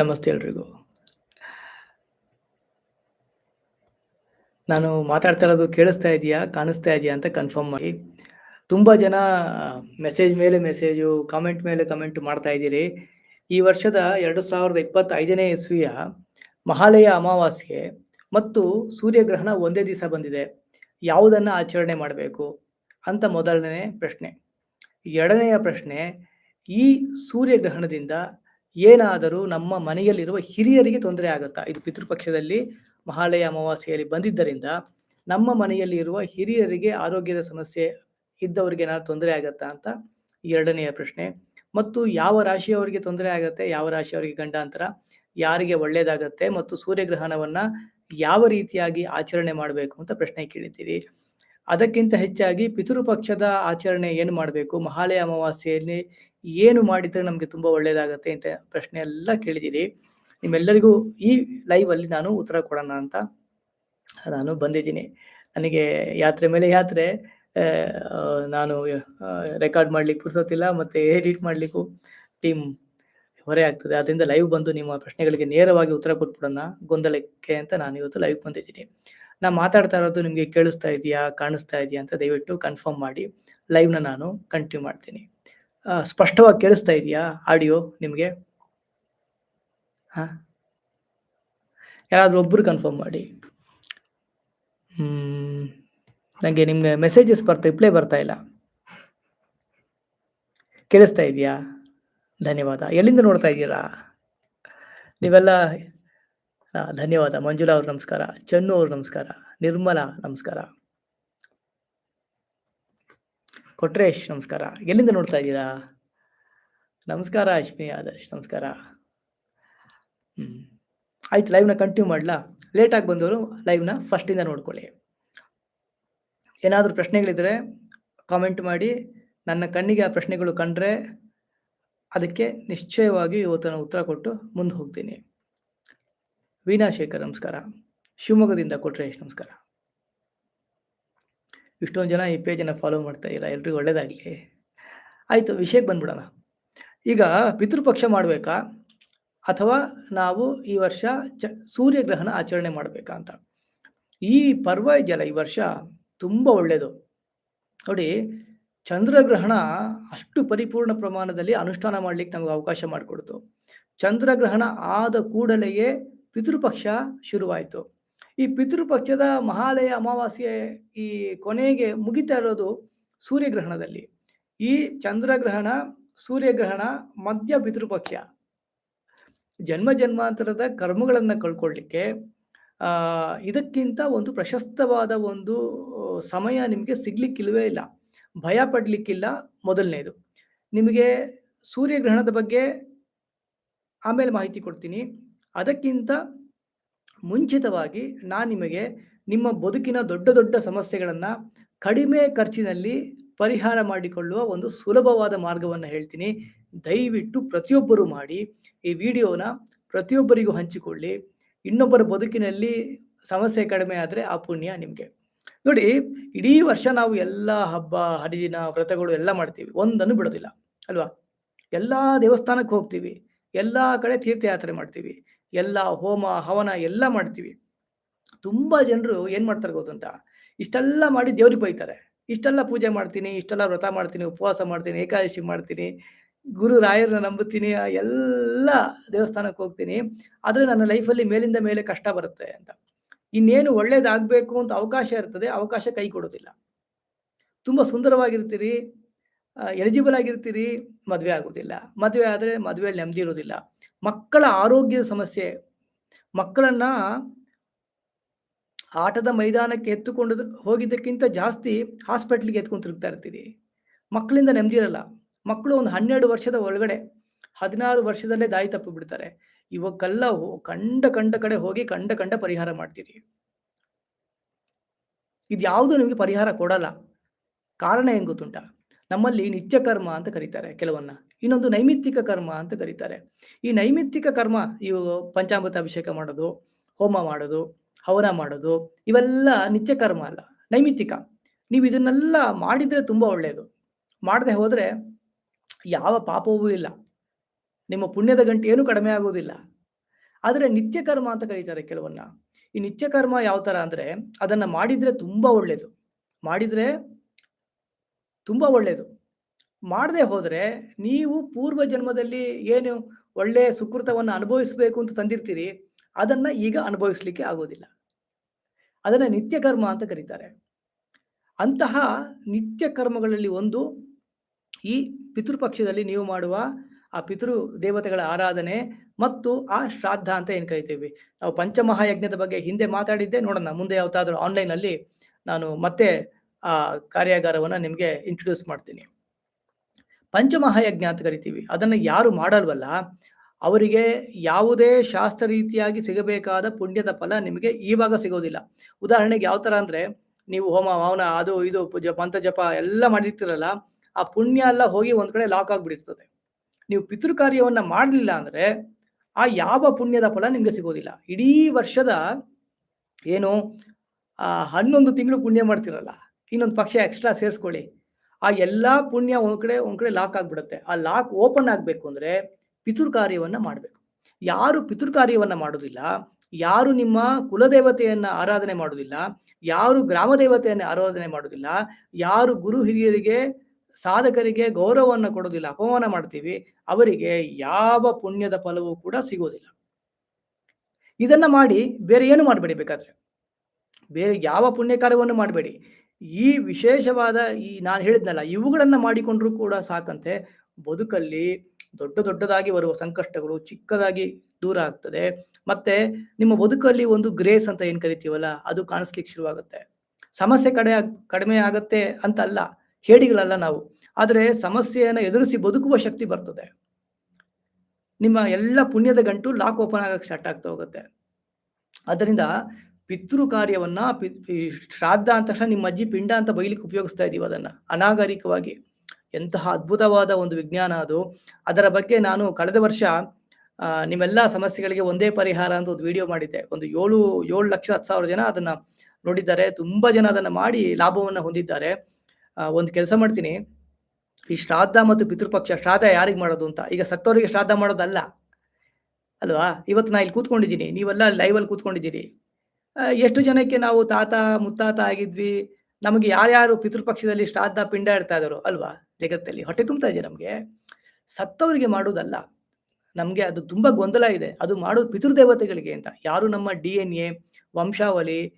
ನಮಸ್ತೆ ಎಲ್ರಿಗೂ. ನಾನು ಮಾತಾಡ್ತಾ ಇರೋದು ಕೇಳಿಸ್ತಾ ಇದೆಯಾ? ಕಾಣಿಸ್ತಾ ಇದೆಯಾ? ಅಂತ ಕನ್ಫರ್ಮ್ ಮಾಡಿ. ತುಂಬ ಜನ ಮೆಸೇಜ್ ಮೇಲೆ ಮೆಸೇಜು, ಕಾಮೆಂಟ್ ಮೇಲೆ ಕಮೆಂಟ್ ಮಾಡ್ತಾ ಇದ್ದೀರಿ. ಈ ವರ್ಷದ 2025ನೇ ಇಸ್ವಿಯ ಮಹಾಲಯ ಅಮಾವಾಸ್ಯೆ ಮತ್ತು ಸೂರ್ಯಗ್ರಹಣ ಒಂದೇ ದಿವಸ ಬಂದಿದೆ. ಯಾವುದನ್ನು ಆಚರಣೆ ಮಾಡಬೇಕು? ಅಂತ ಮೊದಲನೇ ಪ್ರಶ್ನೆ. ಎರಡನೆಯ ಪ್ರಶ್ನೆ, ಈ ಸೂರ್ಯಗ್ರಹಣದಿಂದ ಏನಾದರೂ ನಮ್ಮ ಮನೆಯಲ್ಲಿರುವ ಹಿರಿಯರಿಗೆ ತೊಂದರೆ ಆಗುತ್ತಾ? ಇದು ಪಿತೃಪಕ್ಷದಲ್ಲಿ ಮಹಾಲಯ ಅಮಾವಾಸ್ಯೆಯಲ್ಲಿ ಬಂದಿದ್ದರಿಂದ ನಮ್ಮ ಮನೆಯಲ್ಲಿ ಇರುವ ಹಿರಿಯರಿಗೆ ಆರೋಗ್ಯದ ಸಮಸ್ಯೆ ಇದ್ದವರಿಗೆ ಏನಾದ್ರು ತೊಂದರೆ ಆಗತ್ತಾ ಅಂತ ಎರಡನೆಯ ಪ್ರಶ್ನೆ. ಮತ್ತು ಯಾವ ರಾಶಿಯವರಿಗೆ ತೊಂದರೆ ಆಗತ್ತೆ? ಯಾವ ರಾಶಿಯವರಿಗೆ ಗಂಡಾಂತರ? ಯಾರಿಗೆ ಒಳ್ಳೆಯದಾಗತ್ತೆ? ಮತ್ತು ಸೂರ್ಯಗ್ರಹಣವನ್ನ ಯಾವ ರೀತಿಯಾಗಿ ಆಚರಣೆ ಮಾಡಬೇಕು ಅಂತ ಪ್ರಶ್ನೆ ಕೇಳಿದ್ದೀರಿ. ಅದಕ್ಕಿಂತ ಹೆಚ್ಚಾಗಿ ಪಿತೃಪಕ್ಷದ ಆಚರಣೆ ಏನು ಮಾಡಬೇಕು? ಮಹಾಲಯ ಅಮಾವಾಸ್ಯೆಯಲ್ಲಿ ಏನು ಮಾಡಿದ್ರೆ ನಮಗೆ ತುಂಬಾ ಒಳ್ಳೇದಾಗತ್ತೆ ಅಂತ ಪ್ರಶ್ನೆ ಎಲ್ಲ ಕೇಳಿದ್ದೀರಿ. ನಿಮ್ಮೆಲ್ಲರಿಗೂ ಈ ಲೈವ್ ಅಲ್ಲಿ ನಾನು ಉತ್ತರ ಕೊಡೋಣ ಅಂತ ನಾನು ಬಂದಿದ್ದೀನಿ. ನನಗೆ ಯಾತ್ರೆ ಮೇಲೆ ಯಾತ್ರೆ ನಾನು ರೆಕಾರ್ಡ್ ಮಾಡ್ಲಿಕ್ಕೆ ಪುರ್ಸೋತಿಲ್ಲ ಮತ್ತೆ ಎಡಿಟ್ ಮಾಡ್ಲಿಕ್ಕೂ ಟೀಮ್ ಹೊರೆ ಆಗ್ತದೆ. ಅದರಿಂದ ಲೈವ್ ಬಂದು ನಿಮ್ಮ ಪ್ರಶ್ನೆಗಳಿಗೆ ನೇರವಾಗಿ ಉತ್ತರ ಕೊಟ್ಬಿಡೋಣ, ಗೊಂದಲಕ್ಕೆ ಅಂತ ನಾನು ಇವತ್ತು ಲೈವ್ ಬಂದಿದ್ದೀನಿ. ನಾನು ಮಾತಾಡ್ತಾ ಇರೋದು ನಿಮಗೆ ಕೇಳಿಸ್ತಾ ಇದೆಯಾ? ಕಾಣಿಸ್ತಾ ಇದೆಯಾ? ಅಂತ ದಯವಿಟ್ಟು ಕನ್ಫರ್ಮ್ ಮಾಡಿ. ಲೈವ್‌ನ ನಾನು ಕಂಟಿನ್ಯೂ ಮಾಡ್ತೀನಿ. ಸ್ಪಷ್ಟವಾಗಿ ಕೇಳಿಸ್ತಾ ಇದೆಯಾ ಆಡಿಯೋ ನಿಮಗೆ ಹಾ? ಯಾರಾದ್ರೂ ಒಬ್ರು ಕನ್ಫರ್ಮ್ ಮಾಡಿ. ಹ್ಮ್. ನಂಗೆ ನಿಮ್ಗೆ ಮೆಸೇಜಸ್ ಬರ್ತಾ ರಿಪ್ಲೈ ಬರ್ತಾ ಇಲ್ಲ. ಕೇಳಿಸ್ತಾ ಇದೆಯಾ? ಧನ್ಯವಾದ. ಎಲ್ಲಿಂದ ನೋಡ್ತಾ ಇದ್ದೀರಾ? ನೀವೆಲ್ಲ ಧನ್ಯವಾದ. ಮಂಜುಳಾ ಅವ್ರ ನಮಸ್ಕಾರ. ಚನ್ನು ಅವ್ರ ನಮಸ್ಕಾರ. ನಿರ್ಮಲಾ ನಮಸ್ಕಾರ. ಕೊಟ್ರೇಶ್ ನಮಸ್ಕಾರ. ಎಲ್ಲಿಂದ ನೋಡ್ತಾ ಇದ್ದೀರಾ? ನಮಸ್ಕಾರ ಅಶ್ಮಿ ಆದರ್ಶ್, ನಮಸ್ಕಾರ. ಹ್ಮ್. ಆಯ್ತು ಲೈವ್‌ನ ಕಂಟಿನ್ಯೂ ಮಾಡ್ಲಾ? ಲೇಟಾಗಿ ಬಂದವರು ಲೈವ್‌ನ ಫಸ್ಟ್ ಇಂದ ನೋಡ್ಕೊಳ್ಳಿ. ಏನಾದರೂ ಪ್ರಶ್ನೆಗಳಿದ್ರೆ ಕಾಮೆಂಟ್ ಮಾಡಿ. ನನ್ನ ಕಣ್ಣಿಗೆ ಆ ಪ್ರಶ್ನೆಗಳು ಕಂಡ್ರೆ ಅದಕ್ಕೆ ನಿಶ್ಚಯವಾಗಿ ಇವತ್ತು ಉತ್ತರ ಕೊಟ್ಟು ಮುಂದೆ ಹೋಗ್ತೀನಿ. ವೀಣಾ ಶೇಖರ್, ನಮಸ್ಕಾರ. ಶಿವಮೊಗ್ಗದಿಂದ ಕೊಟ್ರೇಶ್ ನಮಸ್ಕಾರ. ಇಷ್ಟೊಂದು ಜನ ಈ ಪೇಜನ್ನು ಫಾಲೋ ಮಾಡ್ತಾ ಇಲ್ಲ ಎಲ್ರಿಗೂ ಒಳ್ಳೇದಾಗಲಿ ಆಯಿತು ವಿಷಯಕ್ಕೆ ಬಂದ್ಬಿಡೋಣ. ಈಗ ಪಿತೃಪಕ್ಷ ಮಾಡಬೇಕಾ ಅಥವಾ ನಾವು ಈ ವರ್ಷ ಚ ಸೂರ್ಯಗ್ರಹಣ ಆಚರಣೆ ಮಾಡಬೇಕಾ ಅಂತ. ಈ ಪರ್ವ ಇದೆಯಲ್ಲ, ಈ ವರ್ಷ ತುಂಬ ಒಳ್ಳೆಯದು ನೋಡಿ ಚಂದ್ರಗ್ರಹಣ ಅಷ್ಟು ಪರಿಪೂರ್ಣ ಪ್ರಮಾಣದಲ್ಲಿ ಅನುಷ್ಠಾನ ಮಾಡಲಿಕ್ಕೆ ನಮಗೆ ಅವಕಾಶ ಮಾಡಿಕೊಡ್ತು. ಚಂದ್ರಗ್ರಹಣ ಆದ ಕೂಡಲೆಯೇ ಪಿತೃಪಕ್ಷ ಶುರುವಾಯ್ತು. ಈ ಪಿತೃಪಕ್ಷದ ಮಹಾಲಯ ಅಮಾವಾಸ್ಯೆ ಈ ಕೊನೆಗೆ ಮುಗಿತಾ ಇರೋದು ಸೂರ್ಯಗ್ರಹಣದಲ್ಲಿ. ಈ ಚಂದ್ರಗ್ರಹಣ, ಸೂರ್ಯಗ್ರಹಣ ಮಧ್ಯ ಪಿತೃಪಕ್ಷ. ಜನ್ಮ ಜನ್ಮಾಂತರದ ಕರ್ಮಗಳನ್ನು ಕಳ್ಕೊಳ್ಳಿಕ್ಕೆ ಇದಕ್ಕಿಂತ ಒಂದು ಪ್ರಶಸ್ತವಾದ ಒಂದು ಸಮಯ ನಿಮಗೆ ಸಿಗ್ಲಿಕ್ಕಿಲ್ವೇ ಇಲ್ಲ. ಭಯ ಪಡ್ಲಿಕ್ಕಿಲ್ಲ ಮೊದಲನೇದು. ನಿಮಗೆ ಸೂರ್ಯಗ್ರಹಣದ ಬಗ್ಗೆ ಆಮೇಲೆ ಮಾಹಿತಿ ಕೊಡ್ತೀನಿ. ಅದಕ್ಕಿಂತ ಮುಂಚಿತವಾಗಿ ನಾನು ನಿಮಗೆ ನಿಮ್ಮ ಬದುಕಿನ ದೊಡ್ಡ ದೊಡ್ಡ ಸಮಸ್ಯೆಗಳನ್ನು ಕಡಿಮೆ ಖರ್ಚಿನಲ್ಲಿ ಪರಿಹಾರ ಮಾಡಿಕೊಳ್ಳುವ ಒಂದು ಸುಲಭವಾದ ಮಾರ್ಗವನ್ನು ಹೇಳ್ತೀನಿ. ದಯವಿಟ್ಟು ಪ್ರತಿಯೊಬ್ಬರು ಮಾಡಿ. ಈ ವಿಡಿಯೋನ ಪ್ರತಿಯೊಬ್ಬರಿಗೂ ಹಂಚಿಕೊಳ್ಳಿ. ಇನ್ನೊಬ್ಬರ ಬದುಕಿನಲ್ಲಿ ಸಮಸ್ಯೆ ಕಡಿಮೆ ಆದರೆ ಆ ಪುಣ್ಯ ನಿಮಗೆ ನೋಡಿ ಇಡೀ ವರ್ಷ ನಾವು ಎಲ್ಲ ಹಬ್ಬ, ಹರಿದಿನ, ವ್ರತಗಳು ಎಲ್ಲ ಮಾಡ್ತೀವಿ. ಒಂದನ್ನು ಬಿಡೋದಿಲ್ಲ ಅಲ್ವಾ? ಎಲ್ಲ ದೇವಸ್ಥಾನಕ್ಕೆ ಹೋಗ್ತೀವಿ. ಎಲ್ಲ ಕಡೆ ತೀರ್ಥಯಾತ್ರೆ ಮಾಡ್ತೀವಿ. ಎಲ್ಲಾ ಹೋಮ, ಹವನ ಎಲ್ಲ ಮಾಡ್ತೀವಿ. ತುಂಬಾ ಜನರು ಏನ್ ಮಾಡ್ತಾರೆ ಗೊತ್ತುಂಟ ಇಷ್ಟೆಲ್ಲ ಮಾಡಿ ದೇವ್ರಿಗೆ ಬೈತಾರೆ. ಇಷ್ಟೆಲ್ಲ ಪೂಜೆ ಮಾಡ್ತೀನಿ, ಇಷ್ಟೆಲ್ಲ ವ್ರತ ಮಾಡ್ತೀನಿ, ಉಪವಾಸ ಮಾಡ್ತೀನಿ, ಏಕಾದಶಿ ಮಾಡ್ತೀನಿ, ಗುರು ರಾಯರನ್ನ ನಂಬುತ್ತೀನಿ, ಎಲ್ಲ ದೇವಸ್ಥಾನಕ್ಕೆ ಹೋಗ್ತೀನಿ. ಆದ್ರೆ ನನ್ನ ಲೈಫಲ್ಲಿ ಮೇಲಿಂದ ಮೇಲೆ ಕಷ್ಟ ಬರುತ್ತೆ ಅಂತ. ಇನ್ನೇನು ಒಳ್ಳೇದಾಗಬೇಕು ಅಂತ ಅವಕಾಶ ಇರ್ತದೆ, ಅವಕಾಶ ಕೈ ಕೊಡೋದಿಲ್ಲ. ತುಂಬಾ ಸುಂದರವಾಗಿರ್ತೀರಿ, ಎಲಿಜಿಬಲ್ ಆಗಿರ್ತೀರಿ, ಮದುವೆ ಆಗೋದಿಲ್ಲ. ಮದುವೆ ಆದ್ರೆ ಮದುವೆಯಲ್ಲಿ ನೆಮ್ಮದಿ ಇರೋದಿಲ್ಲ. ಮಕ್ಕಳ ಆರೋಗ್ಯದ ಸಮಸ್ಯೆ. ಮಕ್ಕಳನ್ನ ಆಟದ ಮೈದಾನಕ್ಕೆ ಎತ್ತುಕೊಂಡು ಹೋಗಿದ್ದಕ್ಕಿಂತ ಜಾಸ್ತಿ ಹಾಸ್ಪಿಟ್ಲಿಗೆ ಎತ್ಕೊಂಡು ತಿರುಗ್ತಾ ಇರ್ತೀರಿ. ಮಕ್ಕಳಿಂದ ನೆಮ್ಮದಿ ಇರಲ್ಲ. ಮಕ್ಕಳು ಒಂದು 12 ವರ್ಷದ ಒಳಗಡೆ 16 ವರ್ಷದಲ್ಲೇ ದಾಯಿ ತಪ್ಪು ಬಿಡ್ತಾರೆ. ಇವಕ್ಕೆಲ್ಲ ಕಂಡ ಕಂಡ ಕಡೆ ಹೋಗಿ ಕಂಡ ಕಂಡ ಪರಿಹಾರ ಮಾಡ್ತೀರಿ. ಇದ್ಯಾವುದು ನಿಮಗೆ ಪರಿಹಾರ ಕೊಡಲ್ಲ. ಕಾರಣ ಹೆಂಗೆ ಗೊತ್ತುಂಟಾ? ನಮ್ಮಲ್ಲಿ ನಿತ್ಯ ಕರ್ಮ ಅಂತ ಕರೀತಾರೆ ಕೆಲವನ್ನ. ಇನ್ನೊಂದು ನೈಮಿತ್ತಿಕ ಕರ್ಮ ಅಂತ ಕರೀತಾರೆ. ಈ ನೈಮಿತ್ತಿಕ ಕರ್ಮ ಇವು ಪಂಚಾಮೃತ ಅಭಿಷೇಕ ಮಾಡೋದು, ಹೋಮ ಮಾಡೋದು, ಹವನ ಮಾಡೋದು ಇವೆಲ್ಲ ನಿತ್ಯ ಕರ್ಮ ಅಲ್ಲ. ನೈಮಿತ್ತಿಕ. ನೀವು ಇದನ್ನೆಲ್ಲ ಮಾಡಿದ್ರೆ ತುಂಬಾ ಒಳ್ಳೆಯದು. ಮಾಡದೆ ಹೋದ್ರೆ ಯಾವ ಪಾಪವೂ ಇಲ್ಲ. ನಿಮ್ಮ ಪುಣ್ಯದ ಗಂಟೆ ಏನೂ ಕಡಿಮೆ ಆಗುವುದಿಲ್ಲ. ಆದರೆ ನಿತ್ಯ ಕರ್ಮ ಅಂತ ಕರೀತಾರೆ ಕೆಲವನ್ನ ಈ ನಿತ್ಯ ಕರ್ಮ ಯಾವ ತರ ಅಂದ್ರೆ ಅದನ್ನ ಮಾಡಿದ್ರೆ ತುಂಬಾ ಒಳ್ಳೇದು ಮಾಡಿದ್ರೆ ತುಂಬಾ ಒಳ್ಳೆಯದು ಮಾಡದೆ ಹೋದರೆ ನೀವು ಪೂರ್ವ ಜನ್ಮದಲ್ಲಿ ಏನು ಒಳ್ಳೆ ಸುಕೃತವನ್ನು ಅನುಭವಿಸಬೇಕು ಅಂತ ತಂದಿರ್ತೀರಿ, ಅದನ್ನ ಈಗ ಅನುಭವಿಸ್ಲಿಕ್ಕೆ ಆಗೋದಿಲ್ಲ. ಅದನ್ನ ನಿತ್ಯ ಕರ್ಮ ಅಂತ ಕರೀತಾರೆ. ಅಂತಹ ನಿತ್ಯ ಕರ್ಮಗಳಲ್ಲಿ ಒಂದು ಈ ಪಿತೃಪಕ್ಷದಲ್ಲಿ ನೀವು ಮಾಡುವ ಆ ಪಿತೃ ದೇವತೆಗಳ ಆರಾಧನೆ ಮತ್ತು ಆ ಶ್ರಾದ್ದ ಅಂತ ಏನು ಕರಿತೀವಿ? ನಾವು ಪಂಚಮಹಾಯಜ್ಞದ ಬಗ್ಗೆ ಹಿಂದೆ ಮಾತಾಡಿದ್ದೆ, ನೋಡೋಣ ಮುಂದೆ ಯಾವತ್ತಾದ್ರೂ ಆನ್ಲೈನ್ ಅಲ್ಲಿ ನಾನು ಮತ್ತೆ ಆ ಕಾರ್ಯಾಗಾರವನ್ನು ನಿಮಗೆ ಇಂಟ್ರೊಡ್ಯೂಸ್ ಮಾಡ್ತೀನಿ. ಪಂಚಮಹಾಯಜ್ಞ ಅಂತ ಕರಿತೀವಿ. ಅದನ್ನ ಯಾರು ಮಾಡಲ್ವಲ್ಲ, ಅವರಿಗೆ ಯಾವುದೇ ಶಾಸ್ತ್ರ ರೀತಿಯಾಗಿ ಸಿಗಬೇಕಾದ ಪುಣ್ಯದ ಫಲ ನಿಮಗೆ ಈವಾಗ ಸಿಗೋದಿಲ್ಲ. ಉದಾಹರಣೆಗೆ ಯಾವ ತರ ಅಂದ್ರೆ, ನೀವು ಹೋಮ ಹವನ ಅದು, ಇದು ಪಂತ ಜಪ ಎಲ್ಲ ಮಾಡಿರ್ತೀರಲ್ಲ, ಆ ಪುಣ್ಯ ಎಲ್ಲ ಹೋಗಿ ಒಂದ್ ಕಡೆ ಲಾಕ್ ಆಗ್ಬಿಟ್ಟಿರ್ತದೆ. ನೀವು ಪಿತೃ ಕಾರ್ಯವನ್ನ ಮಾಡಲಿಲ್ಲ ಅಂದ್ರೆ, ಆ ಯಾವ ಪುಣ್ಯದ ಫಲ ನಿಮ್ಗೆ ಸಿಗೋದಿಲ್ಲ. ಇಡೀ ವರ್ಷದ ಏನು, ಆ ಹನ್ನೊಂದು ತಿಂಗಳು ಪುಣ್ಯ ಮಾಡ್ತಿರಲ್ಲ ಇನ್ನೊಂದು ಪಕ್ಷ ಎಕ್ಸ್ಟ್ರಾ ಸೇರಿಸ್ಕೊಳ್ಳಿ. ಆ ಎಲ್ಲಾ ಪುಣ್ಯ ಒಂದು ಕಡೆ ಒಂದು ಕಡೆ ಲಾಕ್ ಆಗಿಬಿಡುತ್ತೆ. ಆ ಲಾಕ್ ಓಪನ್ ಆಗಬೇಕು ಅಂದ್ರೆ ಪಿತೃ ಕಾರ್ಯವನ್ನು ಮಾಡಬೇಕು. ಯಾರು ಪಿತೃ ಕಾರ್ಯವನ್ನು ಮಾಡೋದಿಲ್ಲ, ಯಾರು ನಿಮ್ಮ ಕುಲದೇವತೆಯನ್ನ ಆರಾಧನೆ ಮಾಡೋದಿಲ್ಲ, ಯಾರು ಗ್ರಾಮ ದೇವತೆಯನ್ನು ಆರಾಧನೆ ಮಾಡೋದಿಲ್ಲ, ಯಾರು ಗುರು ಹಿರಿಯರಿಗೆ, ಸಾಧಕರಿಗೆ ಗೌರವವನ್ನು ಕೊಡೋದಿಲ್ಲ, ಅಪಮಾನ ಮಾಡ್ತೀವಿ, ಅವರಿಗೆ ಯಾವ ಪುಣ್ಯದ ಫಲವೂ ಕೂಡ ಸಿಗೋದಿಲ್ಲ. ಇದನ್ನ ಮಾಡಿ ಬೇರೆ ಏನು ಮಾಡಬೇಡಿ ಬೇಕಾದ್ರೆ? ಬೇರೆ ಯಾವ ಪುಣ್ಯ ಕಾರ್ಯವನ್ನು ಮಾಡಬೇಡಿ. ಈ ವಿಶೇಷವಾದ ಈ ನಾನು ಹೇಳಿದ್ನಲ್ಲ, ಇವುಗಳನ್ನ ಮಾಡಿಕೊಂಡ್ರು ಕೂಡ ಸಾಕಂತೆ. ಬದುಕಲ್ಲಿ ದೊಡ್ಡ ದೊಡ್ಡದಾಗಿ ಬರುವ ಸಂಕಷ್ಟಗಳು ಚಿಕ್ಕದಾಗಿ ದೂರ ಆಗ್ತದೆ. ಮತ್ತೆ ನಿಮ್ಮ ಬದುಕಲ್ಲಿ ಒಂದು ಗ್ರೇಸ್ ಅಂತ ಏನ್ ಕರಿತೀವಲ್ಲ, ಅದು ಕಾಣಿಸ್ಲಿಕ್ಕೆ ಶುರುವಾಗುತ್ತೆ. ಸಮಸ್ಯೆ ಕಡೆ ಕಡಿಮೆ ಆಗತ್ತೆ ಅಂತ ಅಲ್ಲ ಹೇಡಿಗಳಲ್ಲ ನಾವು. ಆದರೆ ಸಮಸ್ಯೆಯನ್ನು ಎದುರಿಸಿ ಬದುಕುವ ಶಕ್ತಿ ಬರ್ತದೆ. ನಿಮ್ಮ ಎಲ್ಲ ಪುಣ್ಯದ ಗಂಟು ಲಾಕ್ ಓಪನ್ ಆಗಕ್ಕೆ ಸ್ಟಾರ್ಟ್ ಆಗ್ತಾ ಹೋಗುತ್ತೆ. ಅದರಿಂದ ಪಿತೃ ಕಾರ್ಯವನ್ನ ಶ್ರಾದ್ದ ಅಂತ ತಕ್ಷಣ ನಿಮ್ಮ ಅಜ್ಜಿ ಪಿಂಡ ಅಂತ ಬೈಲಿಕ್ಕೆ ಉಪಯೋಗಿಸ್ತಾ ಇದೀವಿ ಅದನ್ನ. ಅನಾಗರಿಕವಾಗಿ. ಎಂತಹ ಅದ್ಭುತವಾದ ಒಂದು ವಿಜ್ಞಾನ ಅದು. ಅದರ ಬಗ್ಗೆ ನಾನು ಕಳೆದ ವರ್ಷ ನಿಮ್ಮೆಲ್ಲ ಸಮಸ್ಯೆಗಳಿಗೆ ಒಂದೇ ಪರಿಹಾರ ಅಂತ ಒಂದು ವಿಡಿಯೋ ಮಾಡಿದ್ದೆ. ಒಂದು ಏಳು ಏಳು ಲಕ್ಷ ಹತ್ತು ಸಾವಿರ ಜನ ಅದನ್ನ ನೋಡಿದ್ದಾರೆ. ತುಂಬಾ ಜನ ಅದನ್ನ ಮಾಡಿ ಲಾಭವನ್ನು ಹೊಂದಿದ್ದಾರೆ. ಒಂದು ಕೆಲಸ ಮಾಡ್ತೀನಿ. ಈ ಶ್ರಾದ್ದ ಮತ್ತು ಪಿತೃಪಕ್ಷ, ಶ್ರಾದ್ದ ಯಾರಿಗೆ ಮಾಡೋದು ಅಂತ? ಈಗ ಸತ್ತವರಿಗೆ ಶ್ರಾದ್ದ ಮಾಡೋದಲ್ಲ. ಅಲ್ವಾ? ಇವತ್ತು ನಾ ಇಲ್ಲಿ ಕೂತ್ಕೊಂಡಿದ್ದೀನಿ. ನೀವೆಲ್ಲ ಲೈವಲ್ಲಿ ಕೂತ್ಕೊಂಡಿದ್ದೀರಿ. ಎಷ್ಟು ಜನಕ್ಕೆ ನಾವು ತಾತ, ಮುತ್ತಾತ ಆಗಿದ್ವಿ, ನಮಗೆ ಯಾರ್ಯಾರು ಪಿತೃಪಕ್ಷದಲ್ಲಿ ಶ್ರಾದ್ದ, ಪಿಂಡ ಇಡ್ತಾ ಇದ್ರು ಅಲ್ವಾ ಜಗತ್ತಲ್ಲಿ? ಹೊಟ್ಟೆ ತುಂಬ್ತಾ ಇದೆ ನಮಗೆ? ಸತ್ತವರಿಗೆ ಮಾಡುವುದಲ್ಲ. ನಮಗೆ ಅದು ತುಂಬಾ ಗೊಂದಲ ಇದೆ. ಅದು ಮಾಡೋದು ಪಿತೃದೇವತೆಗಳಿಗೆ ಅಂತ. ಯಾರು ನಮ್ಮ ಡಿ ಎನ್ ಎ, ವಂಶಾವಳಿ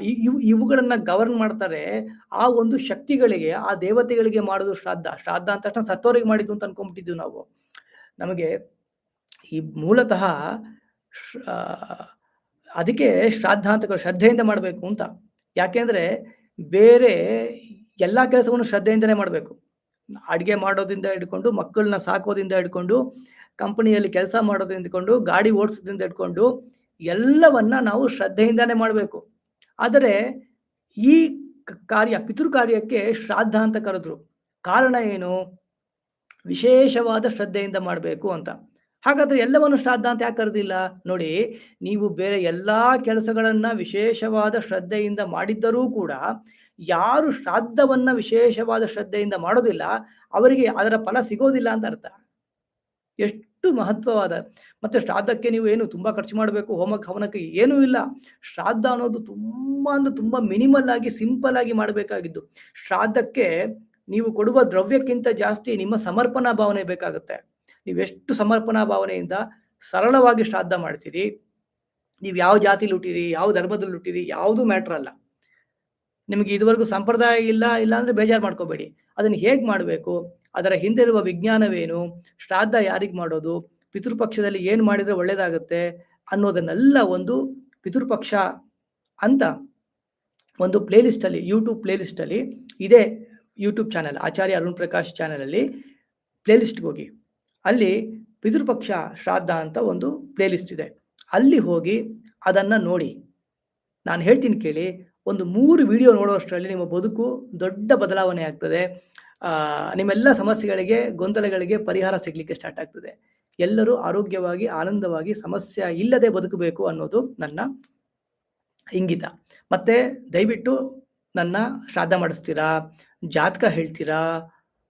ಇವು, ಇವುಗಳನ್ನ ಗವರ್ನ್ ಮಾಡ್ತಾರೆ, ಆ ಒಂದು ಶಕ್ತಿಗಳಿಗೆ, ಆ ದೇವತೆಗಳಿಗೆ ಮಾಡೋದು ಶ್ರಾದ್ದ. ಶ್ರಾದ್ದ ಅಂತ ತಕ್ಷಣ ಸತ್ತವರಿಗೆ ಮಾಡಿದ್ದು ಅಂತ ಅನ್ಕೊಂಡ್ಬಿಟ್ಟಿದ್ವಿ ನಾವು. ನಮಗೆ ಈ ಮೂಲತಃ ಅದಕ್ಕೆ ಶ್ರಾದ್ದ ಅಂತ ಶ್ರದ್ಧೆಯಿಂದ ಮಾಡಬೇಕು ಅಂತ. ಯಾಕೆಂದ್ರೆ ಬೇರೆ ಎಲ್ಲಾ ಕೆಲಸವನ್ನು ಶ್ರದ್ಧೆಯಿಂದನೇ ಮಾಡಬೇಕು. ಅಡಿಗೆ ಮಾಡೋದಿಂದ ಹಿಡ್ಕೊಂಡು, ಮಕ್ಕಳನ್ನ ಸಾಕೋದಿಂದ ಹಿಡ್ಕೊಂಡು, ಕಂಪನಿಯಲ್ಲಿ ಕೆಲಸ ಮಾಡೋದ್ರಿಂದ ಹಿಡ್ಕೊಂಡು, ಗಾಡಿ ಓಡಿಸೋದ್ರಿಂದ ಹಿಡ್ಕೊಂಡು ಎಲ್ಲವನ್ನ ನಾವು ಶ್ರದ್ಧೆಯಿಂದಾನೇ ಮಾಡಬೇಕು. ಆದರೆ ಈ ಕಾರ್ಯ, ಪಿತೃ ಕಾರ್ಯಕ್ಕೆ ಶ್ರಾದ್ದ ಅಂತ ಕರೆದ್ರು ಕಾರಣ ಏನು? ವಿಶೇಷವಾದ ಶ್ರದ್ಧೆಯಿಂದ ಮಾಡಬೇಕು ಅಂತ. ಹಾಗಾದ್ರೆ ಎಲ್ಲವನ್ನು ಶ್ರಾದ್ದ ಅಂತ ಯಾಕೆ ಕರೆದಿಲ್ಲ? ನೋಡಿ, ನೀವು ಬೇರೆ ಎಲ್ಲಾ ಕೆಲಸಗಳನ್ನ ವಿಶೇಷವಾದ ಶ್ರದ್ಧೆಯಿಂದ ಮಾಡಿದ್ದರೂ ಕೂಡ ಯಾರು ಶ್ರಾದ್ದವನ್ನ ವಿಶೇಷವಾದ ಶ್ರದ್ಧೆಯಿಂದ ಮಾಡೋದಿಲ್ಲ, ಅವರಿಗೆ ಅದರ ಫಲ ಸಿಗೋದಿಲ್ಲ ಅಂತ ಅರ್ಥ. ಎಷ್ಟು ಮಹತ್ವವಾದ. ಮತ್ತೆ ಶ್ರಾದ್ದಕ್ಕೆ ನೀವು ಏನು ತುಂಬಾ ಖರ್ಚು ಮಾಡಬೇಕು ಹೋಮಕ್ಕೆ ಹವನಕ್ಕೆ ಏನೂ ಇಲ್ಲ. ಶ್ರಾದ್ದ ಅನ್ನೋದು ತುಂಬಾ ಅಂದ್ರೆ ತುಂಬಾ ಮಿನಿಮಲ್ ಆಗಿ ಸಿಂಪಲ್ ಆಗಿ ಮಾಡಬೇಕಾಗಿದ್ದು. ಶ್ರಾದ್ದಕ್ಕೆ ನೀವು ಕೊಡುವ ದ್ರವ್ಯಕ್ಕಿಂತ ಜಾಸ್ತಿ ನಿಮ್ಮ ಸಮರ್ಪಣಾ ಭಾವನೆ ಬೇಕಾಗುತ್ತೆ. ನೀವೆಷ್ಟು ಸಮರ್ಪಣಾ ಭಾವನೆಯಿಂದ ಸರಳವಾಗಿ ಶ್ರಾದ್ದ ಮಾಡ್ತೀರಿ, ನೀವು ಯಾವ ಜಾತಿಲಿ ಹುಟ್ಟಿರಿ, ಯಾವ ಧರ್ಮದಲ್ಲಿ ಹುಟ್ಟಿರಿ, ಯಾವುದು ಮ್ಯಾಟ್ರ್ ಅಲ್ಲ. ನಿಮಗೆ ಇದುವರೆಗೂ ಸಂಪ್ರದಾಯ ಇಲ್ಲ ಇಲ್ಲ ಅಂದ್ರೆ ಬೇಜಾರು ಮಾಡ್ಕೋಬೇಡಿ. ಅದನ್ನು ಹೇಗೆ ಮಾಡಬೇಕು, ಅದರ ಹಿಂದೆ ಇರುವ ವಿಜ್ಞಾನವೇನು, ಶ್ರಾದ್ದ ಯಾರಿಗೆ ಮಾಡೋದು, ಪಿತೃಪಕ್ಷದಲ್ಲಿ ಏನು ಮಾಡಿದರೆ ಒಳ್ಳೇದಾಗುತ್ತೆ ಅನ್ನೋದನ್ನೆಲ್ಲ ಒಂದು ಪಿತೃಪಕ್ಷ ಅಂತ ಒಂದು ಪ್ಲೇ ಅಲ್ಲಿ ಯೂಟ್ಯೂಬ್ ಪ್ಲೇ ಅಲ್ಲಿ ಇದೇ YouTube channel, Acharya Arun Prakash channel ಅಲ್ಲಿ ಪ್ಲೇ ಲಿಸ್ಟ್ಗೆ ಹೋಗಿ. ಅಲ್ಲಿ ಪಿತೃಪಕ್ಷ ಶ್ರಾದ್ದ ಅಂತ ಒಂದು ಪ್ಲೇಲಿಸ್ಟ್ ಇದೆ. ಅಲ್ಲಿ ಹೋಗಿ ಅದನ್ನು ನೋಡಿ. ನಾನು ಹೇಳ್ತೀನಿ ಕೇಳಿ, ಒಂದು ಮೂರು ವಿಡಿಯೋ ನೋಡುವಷ್ಟರಲ್ಲಿ ನಿಮ್ಮ ಬದುಕು ದೊಡ್ಡ ಬದಲಾವಣೆ ಆಗ್ತದೆ. ನಿಮ್ಮೆಲ್ಲ ಸಮಸ್ಯೆಗಳಿಗೆ, ಗೊಂದಲಗಳಿಗೆ ಪರಿಹಾರ ಸಿಗಲಿಕ್ಕೆ ಸ್ಟಾರ್ಟ್ ಆಗ್ತದೆ. ಎಲ್ಲರೂ ಆರೋಗ್ಯವಾಗಿ, ಆನಂದವಾಗಿ, ಸಮಸ್ಯೆ ಇಲ್ಲದೆ ಬದುಕಬೇಕು ಅನ್ನೋದು ನನ್ನ ಇಂಗಿತ. ಮತ್ತೆ ದಯವಿಟ್ಟು ನನ್ನ ಶ್ರಾದ್ದ ಮಾಡಿಸ್ತೀರಾ, ಜಾತಕ ಹೇಳ್ತೀರಾ,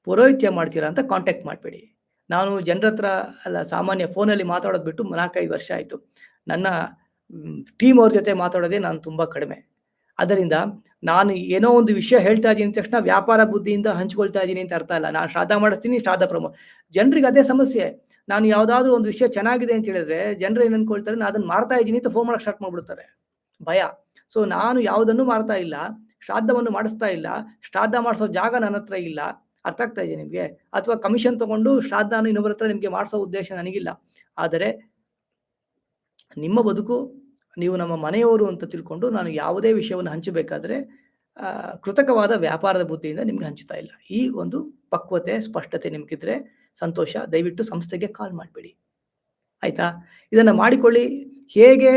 ಪುರೋಹಿತ್ಯ ಮಾಡ್ತೀರಾ ಅಂತ ಕಾಂಟ್ಯಾಕ್ಟ್ ಮಾಡಬೇಡಿ. ನಾನು ಜನರ ಹತ್ರ ಅಲ್ಲ, ಸಾಮಾನ್ಯ ಫೋನಲ್ಲಿ ಮಾತಾಡೋದು ಬಿಟ್ಟು ನಾಲ್ಕೈದು ವರ್ಷ ಆಯಿತು. ನನ್ನ ಟೀಮ್ ಅವ್ರ ಜೊತೆ ಮಾತಾಡೋದೇ ನಾನು ತುಂಬ ಕಡಿಮೆ. ಅದರಿಂದ ನಾನು ಏನೋ ಒಂದು ವಿಷಯ ಹೇಳ್ತಾ ಇದ್ದೀನಿ ತಕ್ಷಣ ವ್ಯಾಪಾರ ಬುದ್ಧಿಯಿಂದ ಹಂಚ್ಕೊಳ್ತಾ ಇದ್ದೀನಿ ಅಂತ ಅರ್ಥ ಅಲ್ಲ. ನಾನು ಶ್ರಾದ್ದ ಮಾಡಿಸ್ತೀನಿ, ಶ್ರಾದ್ದ ಪ್ರಮೋ ಜನರಿಗೆ ಅದೇ ಸಮಸ್ಯೆ. ನಾನು ಯಾವುದಾದ್ರೂ ಒಂದು ವಿಷಯ ಚೆನ್ನಾಗಿದೆ ಅಂತ ಹೇಳಿದ್ರೆ ಜನರು ಏನು ಅನ್ಕೊಳ್ತಾರೆ ನಾನು ಅದನ್ನು ಮಾರ್ತಾ ಇದ್ದೀನಿ ಅಂತ ಫೋನ್ ಮಾಡೋಕೆ ಸ್ಟಾರ್ಟ್ ಮಾಡ್ಬಿಡ್ತಾರೆ. ಭಯ. ಸೊ ನಾನು ಯಾವುದನ್ನು ಮಾರ್ತಾ ಇಲ್ಲ, ಶ್ರಾದ್ದವನ್ನು ಮಾಡಿಸ್ತಾ ಇಲ್ಲ, ಶ್ರಾದ್ದ ಮಾಡಿಸೋ ಜಾಗ ನನ್ನ ಹತ್ರ ಇಲ್ಲ. ಅರ್ಥ ಆಗ್ತಾ ಇದೆ ನಿಮಗೆ? ಅಥವಾ ಕಮಿಷನ್ ತಗೊಂಡು ಶ್ರಾದ್ದಾನ ಇನ್ನೊಬ್ಬರ ಹತ್ರ ನಿಮಗೆ ಮಾಡಿಸೋ ಉದ್ದೇಶ ನನಗಿಲ್ಲ. ಆದರೆ ನಿಮ್ಮ ಬದುಕು, ನೀವು ನಮ್ಮ ಮನೆಯವರು ಅಂತ ತಿಳ್ಕೊಂಡು ನಾನು ಯಾವುದೇ ವಿಷಯವನ್ನು ಹಂಚಬೇಕಾದ್ರೆ ಕೃತಕವಾದ ವ್ಯಾಪಾರದ ಬುದ್ಧಿಯಿಂದ ನಿಮ್ಗೆ ಹಂಚುತ್ತಾ ಇಲ್ಲ. ಈ ಒಂದು ಪಕ್ವತೆ, ಸ್ಪಷ್ಟತೆ ನಿಮ್ಗಿದ್ರೆ ಸಂತೋಷ. ದಯವಿಟ್ಟು ಸಂಸ್ಥೆಗೆ ಕಾಲ್ ಮಾಡಬೇಡಿ. ಆಯ್ತಾ? ಇದನ್ನ ಮಾಡಿಕೊಳ್ಳಿ. ಹೇಗೆ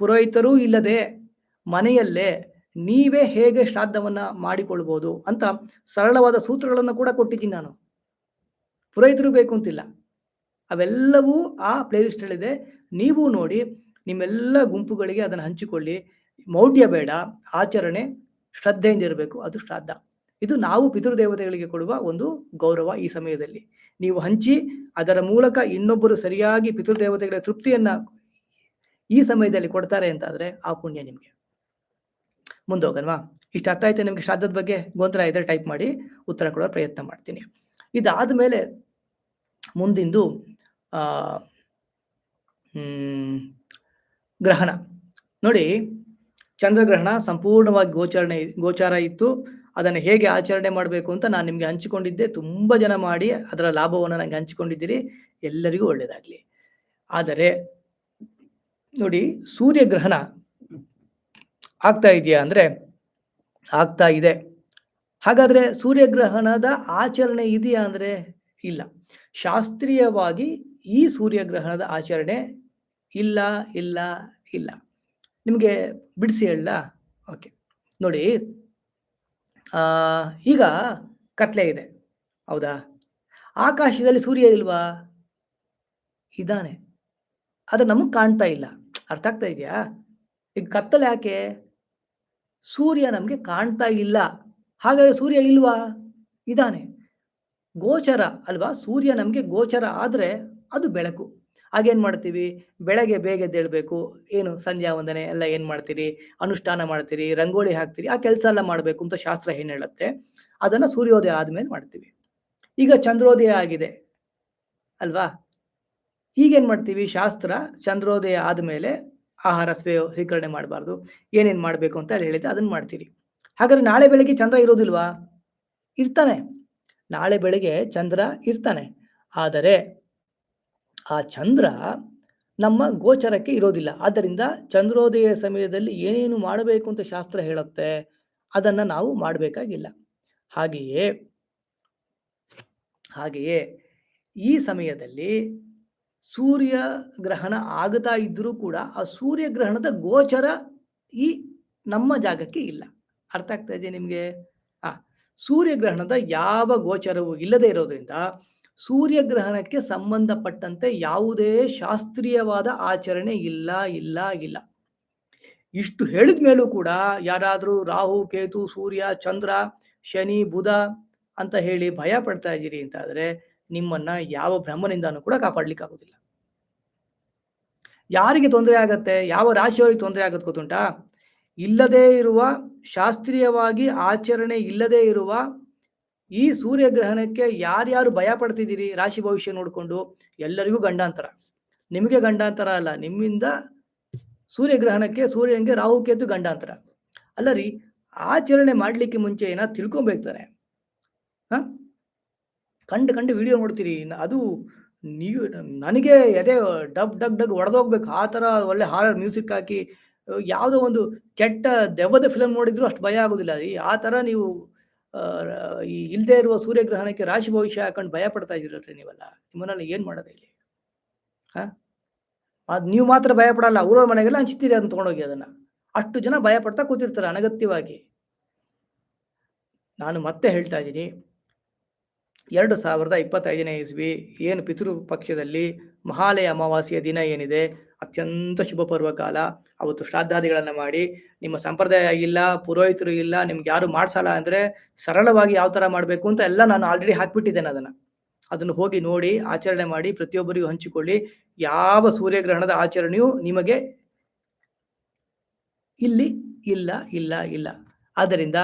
ಪುರೋಹಿತರೂ ಇಲ್ಲದೆ ಮನೆಯಲ್ಲೇ ನೀವೇ ಹೇಗೆ ಶ್ರಾದ್ದವನ್ನ ಮಾಡಿಕೊಳ್ಬೋದು ಅಂತ ಸರಳವಾದ ಸೂತ್ರಗಳನ್ನು ಕೂಡ ಕೊಟ್ಟಿದ್ದೀನಿ ನಾನು. ಪುರೋಹಿತರು ಬೇಕು ಅಂತಿಲ್ಲ. ಅವೆಲ್ಲವೂ ಆ ಪ್ಲೇಲಿಸ್ಟಲ್ಲಿದೆ ನೀವು ನೋಡಿ, ನಿಮ್ಮೆಲ್ಲ ಗುಂಪುಗಳಿಗೆ ಅದನ್ನು ಹಂಚಿಕೊಳ್ಳಿ. ಮೌಢ್ಯ ಬೇಡ, ಆಚರಣೆ ಶ್ರದ್ಧೆಯಿಂದ ಇರಬೇಕು, ಅದು ಶ್ರಾದ್ದ. ಇದು ನಾವು ಪಿತೃದೇವತೆಗಳಿಗೆ ಕೊಡುವ ಒಂದು ಗೌರವ ಈ ಸಮಯದಲ್ಲಿ. ನೀವು ಹಂಚಿ, ಅದರ ಮೂಲಕ ಇನ್ನೊಬ್ಬರು ಸರಿಯಾಗಿ ಪಿತೃದೇವತೆಗಳ ತೃಪ್ತಿಯನ್ನ ಈ ಸಮಯದಲ್ಲಿ ಕೊಡ್ತಾರೆ ಅಂತಾದ್ರೆ ಆ ಪುಣ್ಯ ನಿಮಗೆ. ಮುಂದೋಗಲ್ವಾ? ಇಷ್ಟು ಅರ್ಥ ಆಯ್ತು, ನಿಮಗೆ ಶ್ರಾದ್ದದ ಬಗ್ಗೆ ಗೊಂದಲ ಇದ್ರೆ ಟೈಪ್ ಮಾಡಿ ಉತ್ತರ ಕೊಡೋ ಪ್ರಯತ್ನ ಮಾಡ್ತೀನಿ. ಇದಾದ ಮೇಲೆ ಮುಂದಿಂದು ಗ್ರಹಣ. ನೋಡಿ, ಚಂದ್ರಗ್ರಹಣ ಸಂಪೂರ್ಣವಾಗಿ ಗೋಚರಣೆ, ಗೋಚಾರ ಇತ್ತು. ಅದನ್ನು ಹೇಗೆ ಆಚರಣೆ ಮಾಡಬೇಕು ಅಂತ ನಾನು ನಿಮಗೆ ಹಂಚಿಕೊಂಡಿದ್ದೆ. ತುಂಬ ಜನ ಮಾಡಿ ಅದರ ಲಾಭವನ್ನು ನನಗೆ ಹಂಚಿಕೊಂಡಿದ್ದೀರಿ. ಎಲ್ಲರಿಗೂ ಒಳ್ಳೆಯದಾಗಲಿ ಆದರೆ, ನೋಡಿ, ಸೂರ್ಯಗ್ರಹಣ ಆಗ್ತಾ ಇದೆಯಾ ಅಂದರೆ ಆಗ್ತಾ ಇದೆ. ಹಾಗಾದರೆ ಸೂರ್ಯಗ್ರಹಣದ ಆಚರಣೆ ಇದೆಯಾ ಅಂದರೆ ಇಲ್ಲ. ಶಾಸ್ತ್ರೀಯವಾಗಿ ಈ ಸೂರ್ಯಗ್ರಹಣದ ಆಚರಣೆ ಇಲ್ಲ ಇಲ್ಲ ಇಲ್ಲ. ನಿಮಗೆ ಬಿಡಿಸಿ ಹೇಳ ಓಕೆ. ನೋಡಿ ಈಗ ಕತ್ಲೆ ಇದೆ. ಹೌದಾ? ಆಕಾಶದಲ್ಲಿ ಸೂರ್ಯ ಇಲ್ವಾ? ಇದ್ದಾನೆ. ಅದು ನಮಗೆ ಕಾಣ್ತಾ ಇಲ್ಲ. ಅರ್ಥ ಆಗ್ತಾ ಇದೆಯಾ? ಈಗ ಕತ್ತಲೆ ಯಾಕೆ? ಸೂರ್ಯ ನಮಗೆ ಕಾಣ್ತಾ ಇಲ್ಲ. ಹಾಗಾದ್ರೆ ಸೂರ್ಯ ಇಲ್ವಾ? ಇದ್ದಾನೆ. ಗೋಚರ ಅಲ್ವಾ? ಸೂರ್ಯ ನಮಗೆ ಗೋಚರ ಆದರೆ ಅದು ಬೆಳಕು. ಆಗೇನು ಮಾಡ್ತೀವಿ? ಬೆಳಗ್ಗೆ ಬೇಗ ಎದ್ದೇಳಬೇಕು. ಏನು ಸಂಧ್ಯಾ ವಂದನೆ ಎಲ್ಲ ಏನು ಮಾಡ್ತೀರಿ? ಅನುಷ್ಠಾನ ಮಾಡ್ತೀರಿ? ರಂಗೋಲಿ ಹಾಕ್ತೀರಿ? ಆ ಕೆಲಸ ಎಲ್ಲ ಮಾಡಬೇಕು ಅಂತ ಶಾಸ್ತ್ರ ಏನು ಹೇಳುತ್ತೆ? ಅದನ್ನು ಸೂರ್ಯೋದಯ ಆದಮೇಲೆ ಮಾಡ್ತೀವಿ. ಈಗ ಚಂದ್ರೋದಯ ಆಗಿದೆ. ಅಲ್ವಾ? ಈಗೇನು ಮಾಡ್ತೀವಿ? ಶಾಸ್ತ್ರ ಚಂದ್ರೋದಯ ಆದಮೇಲೆ ಆಹಾರ ಸ್ವೇ ಸ್ವೀಕರಣೆ ಮಾಡಬಾರ್ದು. ಏನೇನು ಮಾಡಬೇಕು ಅಂತ ಹೇಳಿದ್ರೆ ಅದನ್ನು ಮಾಡ್ತೀರಿ. ಹಾಗಾದ್ರೆ ನಾಳೆ ಬೆಳಗ್ಗೆ ಚಂದ್ರ ಇರೋದಿಲ್ವಾ? ಇರ್ತಾನೆ. ನಾಳೆ ಬೆಳಗ್ಗೆ ಚಂದ್ರ ಇರ್ತಾನೆ. ಆದರೆ ಆ ಚಂದ್ರ ನಮ್ಮ ಗೋಚರಕ್ಕೆ ಇರೋದಿಲ್ಲ. ಆದ್ದರಿಂದ ಚಂದ್ರೋದಯ ಸಮಯದಲ್ಲಿ ಏನೇನು ಮಾಡಬೇಕು ಅಂತ ಶಾಸ್ತ್ರ ಹೇಳುತ್ತೆ, ಅದನ್ನು ನಾವು ಮಾಡಬೇಕಾಗಿಲ್ಲ. ಹಾಗೆಯೇ ಹಾಗೆಯೇ ಈ ಸಮಯದಲ್ಲಿ ಸೂರ್ಯ ಗ್ರಹಣ ಆಗ್ತಾ ಇದ್ದರೂ ಕೂಡ ಆ ಸೂರ್ಯ ಗ್ರಹಣದ ಗೋಚರ ಈ ನಮ್ಮ ಜಾಗಕ್ಕೆ ಇಲ್ಲ. ಅರ್ಥ ಆಗ್ತಾ ಇದೆ ನಿಮಗೆ? ಆ ಸೂರ್ಯಗ್ರಹಣದ ಯಾವ ಗೋಚರವೂ ಇಲ್ಲದೆ ಇರೋದ್ರಿಂದ ಸೂರ್ಯಗ್ರಹಣಕ್ಕೆ ಸಂಬಂಧಪಟ್ಟಂತೆ ಯಾವುದೇ ಶಾಸ್ತ್ರೀಯವಾದ ಆಚರಣೆ ಇಲ್ಲ ಇಲ್ಲ ಇಲ್ಲ. ಇಷ್ಟು ಹೇಳಿದ ಮೇಲೂ ಕೂಡ ಯಾರಾದರೂ ರಾಹು, ಕೇತು, ಸೂರ್ಯ, ಚಂದ್ರ, ಶನಿ, ಬುಧ ಅಂತ ಹೇಳಿ ಭಯ ಪಡ್ತಾ ಇದ್ದೀರಿ ಅಂತಾದ್ರೆ ನಿಮ್ಮನ್ನ ಯಾವ ಬ್ರಹ್ಮನಿಂದಾನೂ ಕೂಡ ಕಾಪಾಡ್ಲಿಕ್ಕೆ ಆಗೋದಿಲ್ಲ ಯಾರಿಗೆ ತೊಂದರೆ ಆಗತ್ತೆ? ಯಾವ ರಾಶಿಯವರಿಗೆ ತೊಂದರೆ ಆಗತ್ತೆ ಗೊತ್ತುಂಟಾ? ಇಲ್ಲದೇ ಇರುವ, ಶಾಸ್ತ್ರೀಯವಾಗಿ ಆಚರಣೆ ಇಲ್ಲದೇ ಇರುವ ಈ ಸೂರ್ಯಗ್ರಹಣಕ್ಕೆ ಯಾರ್ಯಾರು ಭಯ ಪಡ್ತಿದ್ದೀರಿ ರಾಶಿ ಭವಿಷ್ಯ ನೋಡಿಕೊಂಡು? ಎಲ್ಲರಿಗೂ ಗಂಡಾಂತರ. ನಿಮಗೆ ಗಂಡಾಂತರ ಅಲ್ಲ, ನಿಮ್ಮಿಂದ ಸೂರ್ಯಗ್ರಹಣಕ್ಕೆ ಸೂರ್ಯನಿಗೆ ರಾಹು ಕೇತು ಗಂಡಾಂತರ. ಅಲ್ಲ ರೀ, ಆಚರಣೆ ಮಾಡ್ಲಿಕ್ಕೆ ಮುಂಚೆ ಏನಾದ್ರು ತಿಳ್ಕೊಬೇಕು ತಾನೆ? ಹ? ಕಂಡು ಕಂಡು ವಿಡಿಯೋ ನೋಡ್ತೀರಿ. ಅದು ನೀವು, ನನಗೆ ಅದೇ ಡಗ್ ಡಗ್ ಡಗ್ ಹೊಡೆದೋಗ್ಬೇಕು ಆ ಥರ ಒಳ್ಳೆ ಹಾರರ್ ಮ್ಯೂಸಿಕ್ ಹಾಕಿ ಯಾವುದೋ ಒಂದು ಕೆಟ್ಟ ದೆವ್ವದ ಫಿಲಮ್ ನೋಡಿದ್ರು ಅಷ್ಟು ಭಯ ಆಗೋದಿಲ್ಲ. ರೀ ಆ ಥರ ನೀವು ಈ ಇಲ್ಲದೆ ಇರುವ ಸೂರ್ಯಗ್ರಹಣಕ್ಕೆ ರಾಶಿ ಭವಿಷ್ಯ ಹಾಕೊಂಡು ಭಯ ಪಡ್ತಾ ಇದ್ದೀರಲ್ರಿ ನೀವೆಲ್ಲ. ನಿಮ್ಮನ್ನೆಲ್ಲ ಏನು ಮಾಡೋದು ಇಲ್ಲಿ? ಹಾ? ಅದು ನೀವು ಮಾತ್ರ ಭಯ ಪಡಲ್ಲ ಊರವ್ರ ಮನೆಗೆಲ್ಲ ಹಂಚ್ತೀರಿ ಅದನ್ನ ತೊಗೊಂಡೋಗಿ ಅದನ್ನು. ಅಷ್ಟು ಜನ ಭಯ ಪಡ್ತಾ ಕೂತಿರ್ತಾರೆ ಅನಗತ್ಯವಾಗಿ. ನಾನು ಮತ್ತೆ ಹೇಳ್ತಾ ಇದ್ದೀನಿ. ಎರಡು ಸಾವಿರದ ಇಪ್ಪತ್ತೈದನೇ ಇಸ್ವಿ ಏನು ಪಿತೃ ಪಕ್ಷದಲ್ಲಿ ಮಹಾಲಯ ಅಮಾವಾಸ್ಯೆಯ ದಿನ ಏನಿದೆ, ಅತ್ಯಂತ ಶುಭ ಪರ್ವಕಾಲ ಅವತ್ತು ಶ್ರಾದ್ದಾದಿಗಳನ್ನು ಮಾಡಿ, ನಿಮ್ಮ ಸಂಪ್ರದಾಯ ಇಲ್ಲ, ಪುರೋಹಿತರು ಇಲ್ಲ, ನಿಮ್ಗೆ ಯಾರು ಮಾಡ್ಸಲ್ಲ ಅಂದ್ರೆ ಸರಳವಾಗಿ ಯಾವ ತರ ಮಾಡಬೇಕು ಅಂತ ಎಲ್ಲ ನಾನು ಆಲ್ರೆಡಿ ಹಾಕ್ಬಿಟ್ಟಿದ್ದೇನೆ ಅದನ್ನ. ಅದನ್ನು ಹೋಗಿ ನೋಡಿ, ಆಚರಣೆ ಮಾಡಿ, ಪ್ರತಿಯೊಬ್ಬರಿಗೂ ಹಂಚಿಕೊಳ್ಳಿ. ಯಾವ ಸೂರ್ಯಗ್ರಹಣದ ಆಚರಣೆಯು ನಿಮಗೆ ಇಲ್ಲಿ ಇಲ್ಲ ಇಲ್ಲ ಇಲ್ಲ. ಆದ್ದರಿಂದ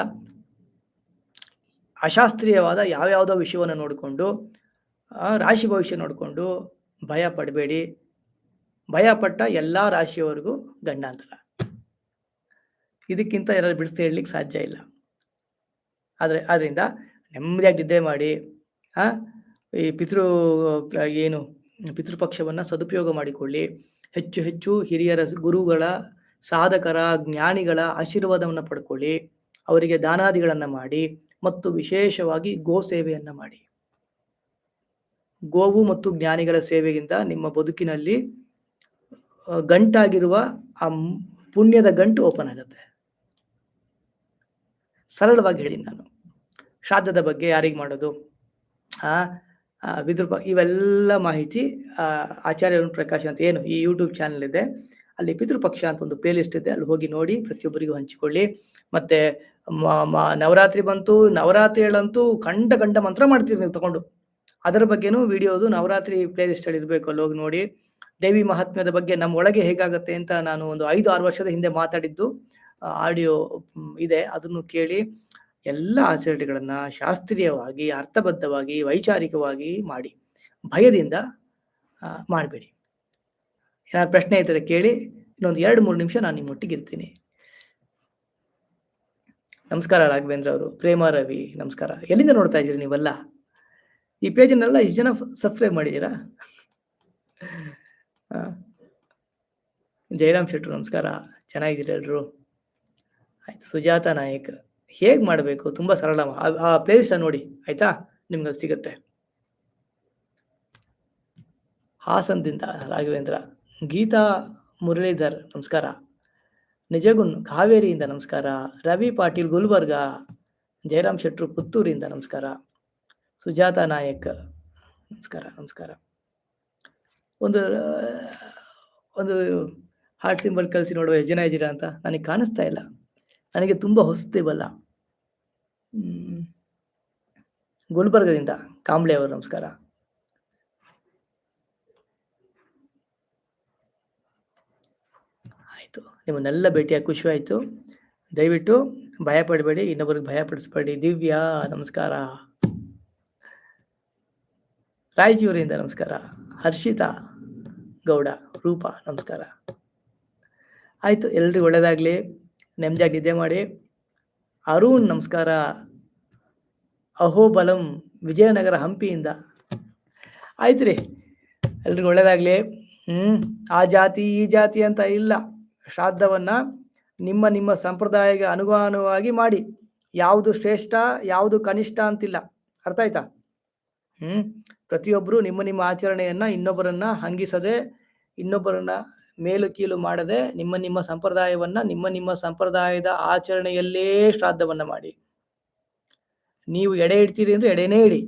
ಅಶಾಸ್ತ್ರೀಯವಾದ ಯಾವ್ಯಾವುದೋ ವಿಷಯವನ್ನು ನೋಡಿಕೊಂಡು ರಾಶಿ ಭವಿಷ್ಯ ನೋಡಿಕೊಂಡು ಭಯ ಪಡಬೇಡಿ. ಭಯಪಟ್ಟ ಎಲ್ಲ ರಾಶಿಯವರೆಗೂ ಗಂಡಾಂತರ. ಇದಕ್ಕಿಂತ ಯಾರು ಬಿಡಿಸಿ ಹೇಳಲಿಕ್ಕೆ ಸಾಧ್ಯ ಇಲ್ಲ. ಆದರೆ ಆದ್ದರಿಂದ ನೆಮ್ಮದಿಯಾಗಿ ನಿದ್ದೆ ಮಾಡಿ, ಆ, ಈ ಪಿತೃ ಏನು, ಪಿತೃಪಕ್ಷವನ್ನು ಸದುಪಯೋಗ ಮಾಡಿಕೊಳ್ಳಿ. ಹೆಚ್ಚು ಹೆಚ್ಚು ಹಿರಿಯರ ಗುರುಗಳ, ಸಾಧಕರ, ಜ್ಞಾನಿಗಳ ಆಶೀರ್ವಾದವನ್ನು ಪಡ್ಕೊಳ್ಳಿ. ಅವರಿಗೆ ದಾನಾದಿಗಳನ್ನು ಮಾಡಿ. ಮತ್ತು ವಿಶೇಷವಾಗಿ ಗೋ ಸೇವೆಯನ್ನು ಮಾಡಿ. ಗೋವು ಮತ್ತು ಜ್ಞಾನಿಗಳ ಸೇವೆಗಿಂತ ನಿಮ್ಮ ಬದುಕಿನಲ್ಲಿ ಗಂಟಾಗಿರುವ ಆ ಪುಣ್ಯದ ಗಂಟು ಓಪನ್ ಆಗುತ್ತೆ. ಸರಳವಾಗಿ ಹೇಳಿ ನಾನು. ಶ್ರಾದ್ದದ ಬಗ್ಗೆ ಯಾರಿಗೆ ಮಾಡೋದು? ಆ ವಿದ್ರೂಪ, ಇವೆಲ್ಲ ಮಾಹಿತಿ ಆಚಾರ್ಯ ಪ್ರಕಾಶ್ ಅಂತ ಏನು, ಈ ಯೂಟ್ಯೂಬ್ ಚಾನಲ್ ಇದೆ. ಅಲ್ಲಿ ಪಿತೃಪಕ್ಷ ಅಂತ ಒಂದು ಪ್ಲೇಲಿಸ್ಟ್ ಇದೆ. ಅಲ್ಲಿ ಹೋಗಿ ನೋಡಿ, ಪ್ರತಿಯೊಬ್ಬರಿಗೂ ಹಂಚಿಕೊಳ್ಳಿ. ಮತ್ತೆ ನವರಾತ್ರಿ ಬಂತು ನವರಾತ್ರಿಗಳಂತೂ ಕಂಡ ಕಂಡ ಮಂತ್ರ ಮಾಡ್ತೀರಿ ನೀವು ತಗೊಂಡು. ಅದರ ಬಗ್ಗೆನೂ ವಿಡಿಯೋದು ನವರಾತ್ರಿ ಪ್ಲೇ ಲಿಸ್ಟಲ್ಲಿ ಇರಬೇಕು ಅಲ್ಲಿ ಹೋಗಿ ನೋಡಿ. ದೇವಿ ಮಹಾತ್ಮ್ಯದ ಬಗ್ಗೆ ನಮ್ಮ ಒಳಗೆ ಹೇಗಾಗುತ್ತೆ ಅಂತ ನಾನು ಒಂದು ಐದು, ಆರು ವರ್ಷದ ಹಿಂದೆ ಮಾತಾಡಿದ್ದು ಆಡಿಯೋ ಇದೆ. ಅದನ್ನು ಕೇಳಿ ಎಲ್ಲ ಆಚರಣೆಗಳನ್ನ ಶಾಸ್ತ್ರೀಯವಾಗಿ, ಅರ್ಥಬದ್ಧವಾಗಿ, ವೈಚಾರಿಕವಾಗಿ ಮಾಡಿ. ಭಯದಿಂದ ಮಾಡಬೇಡಿ. ಏನಾದ್ರು ಪ್ರಶ್ನೆ ಇದ್ದರೆ ಕೇಳಿ ಇನ್ನೊಂದು ಎರಡು, ಮೂರು ನಿಮಿಷ ನಾನು ನಿಮ್ಮೊಟ್ಟಿಗೆ ಇರ್ತೀನಿ. ನಮಸ್ಕಾರ ರಾಘವೇಂದ್ರ ಅವರು, ಪ್ರೇಮ ರವಿ, ನಮಸ್ಕಾರ. ಎಲ್ಲಿಂದ ನೋಡ್ತಾ ಇದ್ದೀರಿ ನೀವೆಲ್ಲ? ಈ ಪೇಜನ್ನೆಲ್ಲ ಇಷ್ಟು ಜನ ಸಬ್ಸ್ಕ್ರೈಬ್ ಮಾಡಿದ್ದೀರಾ? ಜಯರಾಮ್ ಶೆಟ್ರು ನಮಸ್ಕಾರ. ಚೆನ್ನಾಗಿದ್ದೀರಿ ಎಲ್ರು? ಆಯ್ತು, ಸುಜಾತ ನಾಯಕ್. ಹೇಗೆ ಮಾಡಬೇಕು? ತುಂಬ ಸರಳ. ಆ ಪ್ಲೇಲಿಸ್ಟ್ ನೋಡಿ. ಆಯ್ತಾ? ನಿಮ್ಗೆ ಅದು ಸಿಗುತ್ತೆ. ಹಾಸನದಿಂದ ರಾಘವೇಂದ್ರ. ಗೀತಾ ಮುರಳೀಧರ್, ನಮಸ್ಕಾರ. ನಿಜಗುನ್ ಕಾವೇರಿಯಿಂದ ನಮಸ್ಕಾರ, ರವಿ ಪಾಟೀಲ್ ಗುಲ್ಬರ್ಗ, ಜಯರಾಮ್ ಶೆಟ್ರು ಪುತ್ತೂರಿಂದ ನಮಸ್ಕಾರ, ಸುಜಾತ ನಾಯಕ್, ನಮಸ್ಕಾರ ನಮಸ್ಕಾರ. ಒಂದು ಒಂದು ಹಾರ್ಟ್ ಸಿಂಬಲ್ ಕಳಿಸಿ ನೋಡುವ ಜನ ಇದ್ದೀರಾ ಅಂತ ನನಗೆ ಕಾಣಿಸ್ತಾ ಇಲ್ಲ. ನನಗೆ ತುಂಬ ಹೊಸದೇವಲ್ಲ ಗುಲ್ಬರ್ಗದಿಂದ ಕಾಂಬ್ಳೆ ಅವರು ನಮಸ್ಕಾರ ಆಯಿತು ನಿಮ್ಮನ್ನೆಲ್ಲ ಭೇಟಿಯಾಗಿ ಖುಷಿ ಆಯಿತು. ದಯವಿಟ್ಟು ಭಯ ಪಡಬೇಡಿ ಇನ್ನೊಬ್ಬರಿಗೆ ಭಯ ಪಡಿಸ್ಬೇಡಿ ದಿವ್ಯಾ ನಮಸ್ಕಾರ. ರಾಯಚೂರಿಂದ ನಮಸ್ಕಾರ. ಹರ್ಷಿತಾ ಗೌಡ, ರೂಪ ನಮಸ್ಕಾರ. ಆಯಿತು, ಎಲ್ರಿಗೂ ಒಳ್ಳೇದಾಗಲಿ. ನೆಮ್ಮದಿಯಾಗಿ ನಿದ್ದೆ ಮಾಡಿ. ಅರುಣ್ ನಮಸ್ಕಾರ. ಅಹೋಬಲಂ ವಿಜಯನಗರ ಹಂಪಿಯಿಂದ. ಆಯ್ತು ರೀ ಎಲ್ರಿಗೂ ಒಳ್ಳೇದಾಗಲಿ. ಹ್ಞೂ ಆ ಜಾತಿ ಈ ಜಾತಿ ಅಂತ ಇಲ್ಲ. ಶ್ರಾದ್ದವನ್ನು ನಿಮ್ಮ ನಿಮ್ಮ ಸಂಪ್ರದಾಯಕ್ಕೆ ಅನುಗುಣವಾಗಿ ಮಾಡಿ. ಯಾವುದು ಶ್ರೇಷ್ಠ, ಯಾವುದು ಕನಿಷ್ಠ ಅಂತಿಲ್ಲ. ಅರ್ಥ ಆಯ್ತಾ? ಹ್ಞೂ ಪ್ರತಿಯೊಬ್ಬರು ನಿಮ್ಮ ನಿಮ್ಮ ಆಚರಣೆಯನ್ನ ಇನ್ನೊಬ್ಬರನ್ನ ಹಂಗಿಸದೆ, ಇನ್ನೊಬ್ಬರನ್ನ ಮೇಲು ಕೀಲು ಮಾಡದೆ, ನಿಮ್ಮ ನಿಮ್ಮ ಸಂಪ್ರದಾಯವನ್ನ ನಿಮ್ಮ ನಿಮ್ಮ ಸಂಪ್ರದಾಯದ ಆಚರಣೆಯಲ್ಲೇ ಶ್ರಾದ್ದವನ್ನ ಮಾಡಿ. ನೀವು ಎಡೆ ಇಡ್ತೀರಿ ಅಂದ್ರೆ ಎಡೆನೇ ಇಡಿ.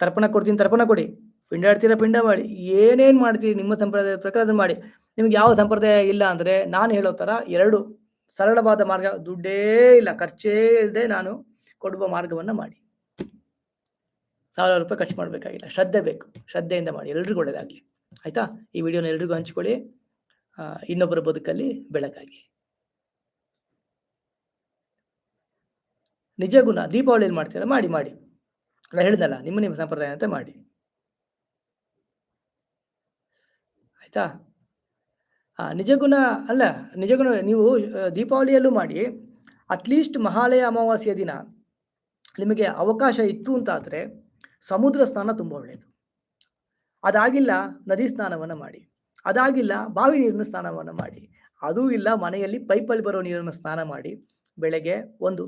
ತರ್ಪಣ ಕೊಡ್ತೀನಿ, ತರ್ಪಣ ಕೊಡಿ. ಪಿಂಡ ಇಡ್ತೀರಾ ಪಿಂಡ ಮಾಡಿ. ಏನೇನ್ ಮಾಡ್ತೀರಿ ನಿಮ್ಮ ಸಂಪ್ರದಾಯದ ಪ್ರಕಾರ ಮಾಡಿ. ನಿಮ್ಗೆ ಯಾವ ಸಂಪ್ರದಾಯ ಇಲ್ಲ ಅಂದ್ರೆ ನಾನು ಹೇಳೋ ತರ ಎರಡು ಸರಳವಾದ ಮಾರ್ಗ, ದುಡ್ಡೇ ಇಲ್ಲ, ಖರ್ಚೇ ಇಲ್ಲದೆ ನಾನು ಕೊಡುವ ಮಾರ್ಗವನ್ನ ಮಾಡಿ. ಸಾವಿರ ರೂಪಾಯಿ ಖರ್ಚು ಮಾಡಬೇಕಾಗಿಲ್ಲ, ಶ್ರದ್ಧೆ ಬೇಕು, ಶ್ರದ್ಧೆಯಿಂದ ಮಾಡಿ, ಎಲ್ರಿಗೂ ಒಳ್ಳೇದಾಗ್ಲಿ. ಆಯ್ತಾ? ಈ ವಿಡಿಯೋನ ಎಲ್ರಿಗೂ ಹಂಚಿಕೊಳ್ಳಿ. ಇನ್ನೊಬ್ಬರ ಬದುಕಲ್ಲಿ ಬೆಳಕಾಗಿ. ನಿಜ ಗುಣ, ದೀಪಾವಳಿಯಲ್ಲಿ ಮಾಡ್ತೀರಾ? ಮಾಡಿ ಮಾಡಿ. ನಾನು ಹೇಳಿದಲ್ಲ, ನಿಮ್ಮ ನಿಮ್ಮ ಸಂಪ್ರದಾಯ ಅಂತ ಮಾಡಿ. ಆಯ್ತಾ? ನಿಜಗುಣ ಅಲ್ಲ, ನಿಜಗುಣ ನೀವು ದೀಪಾವಳಿಯಲ್ಲೂ ಮಾಡಿ ಅಟ್ಲೀಸ್ಟ್ ಮಹಾಲಯ ಅಮಾವಾಸ್ಯ ದಿನ ನಿಮಗೆ ಅವಕಾಶ ಇತ್ತು ಅಂತಾದರೆ ಸಮುದ್ರ ಸ್ನಾನ ತುಂಬ ಒಳ್ಳೆಯದು ಅದಾಗಿಲ್ಲ ನದಿ ಸ್ನಾನವನ್ನು ಮಾಡಿ, ಅದಾಗಿಲ್ಲ ಬಾವಿ ನೀರಿನ ಸ್ನಾನವನ್ನು ಮಾಡಿ, ಅದೂ ಇಲ್ಲ ಮನೆಯಲ್ಲಿ ಪೈಪಲ್ಲಿ ಬರೋ ನೀರನ್ನು ಸ್ನಾನ ಮಾಡಿ, ಬೆಳಗ್ಗೆ ಒಂದು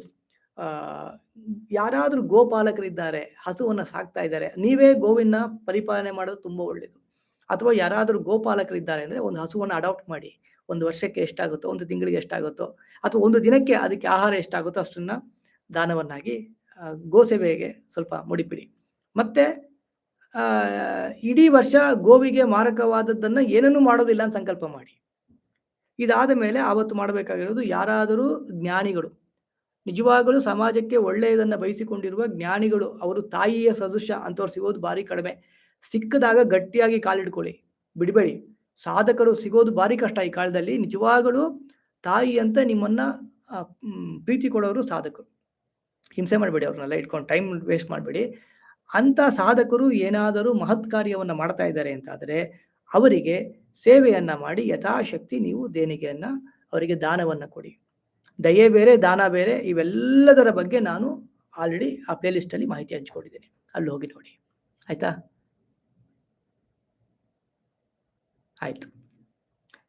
ಯಾರಾದರೂ ಗೋಪಾಲಕರಿದ್ದಾರೆ, ಹಸುವನ್ನು ಸಾಕ್ತಾ ಇದ್ದಾರೆ, ನೀವೇ ಗೋವಿನ ಪರಿಪಾಲನೆ ಮಾಡೋದು ತುಂಬ ಒಳ್ಳೆಯದು ಅಥವಾ ಯಾರಾದರೂ ಗೋಪಾಲಕರಿದ್ದಾರೆ ಅಂದರೆ ಒಂದು ಹಸುವನ್ನು ಅಡಾಪ್ಟ್ ಮಾಡಿ, ಒಂದು ವರ್ಷಕ್ಕೆ ಎಷ್ಟಾಗುತ್ತೋ, ಒಂದು ತಿಂಗಳಿಗೆ ಎಷ್ಟಾಗುತ್ತೋ, ಅಥವಾ ಒಂದು ದಿನಕ್ಕೆ ಅದಕ್ಕೆ ಆಹಾರ ಎಷ್ಟಾಗುತ್ತೋ ಅಷ್ಟನ್ನು ದಾನವನ್ನಾಗಿ ಗೋಸೇವೆಗೆ ಸ್ವಲ್ಪ ಮುಡಿಪಿಡಿ. ಮತ್ತೆ ಇಡೀ ವರ್ಷ ಗೋವಿಗೆ ಮಾರಕವಾದದ್ದನ್ನು ಏನನ್ನೂ ಮಾಡೋದಿಲ್ಲ ಅಂತ ಸಂಕಲ್ಪ ಮಾಡಿ. ಇದಾದ ಮೇಲೆ ಆವತ್ತು ಮಾಡಬೇಕಾಗಿರೋದು ಯಾರಾದರೂ ಜ್ಞಾನಿಗಳು. ನಿಜವಾಗಲೂ ಸಮಾಜಕ್ಕೆ ಒಳ್ಳೆಯದನ್ನು ಬಯಸಿಕೊಂಡಿರುವ ಜ್ಞಾನಿಗಳು, ಅವರು ತಾಯಿಯ ಸದೃಶ ಅಂತವ್ರು ಸಿಗೋದು ಭಾರಿ ಕಡಿಮೆ. ಸಿಕ್ಕದಾಗ ಗಟ್ಟಿಯಾಗಿ ಕಾಲಿಡ್ಕೊಳ್ಳಿ. ಬಿಡಬೇಡಿ. ಸಾಧಕರು ಸಿಗೋದು ಭಾರಿ ಕಷ್ಟ ಈ ಕಾಲದಲ್ಲಿ. ನಿಜವಾಗಲೂ ತಾಯಿ ಅಂತ ನಿಮ್ಮನ್ನ ಪ್ರೀತಿ ಕೊಡೋರು ಸಾಧಕರು. ಹಿಂಸೆ ಮಾಡಬೇಡಿ ಅವ್ರನ್ನೆಲ್ಲ ಇಟ್ಕೊಂಡು, ಟೈಮ್ ವೇಸ್ಟ್ ಮಾಡಬೇಡಿ. ಅಂತ ಸಾಧಕರು ಏನಾದರೂ ಮಹತ್ ಕಾರ್ಯವನ್ನು ಮಾಡ್ತಾ ಇದ್ದಾರೆ ಅಂತಾದರೆ, ಅವರಿಗೆ ಸೇವೆಯನ್ನ ಮಾಡಿ, ಯಥಾಶಕ್ತಿ ನೀವು ದೇಣಿಗೆಯನ್ನ ಅವರಿಗೆ ದಾನವನ್ನ ಕೊಡಿ. ದಯೆ ಬೇರೆ, ದಾನ ಬೇರೆ, ಇವೆಲ್ಲದರ ಬಗ್ಗೆ ನಾನು ಆಲ್ರೆಡಿ ಆ ಪ್ಲೇಲಿಸ್ಟಲ್ಲಿ ಮಾಹಿತಿ ಹಂಚ್ಕೊಂಡಿದ್ದೀನಿ. ಅಲ್ಲಿ ಹೋಗಿ ನೋಡಿ. ಆಯ್ತಾ? ಆಯ್ತು.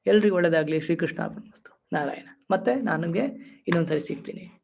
ಎಲ್ರಿಗೂ ಒಳ್ಳೆಯದಾಗಲಿ ಶ್ರೀಕೃಷ್ಣ ಪರಮಸ್ತು ನಾರಾಯಣ. ಮತ್ತೆ ನಾನು ನಿಮಗೆ ಇನ್ನೊಂದ್ಸರಿ ಸಿಗ್ತೀನಿ.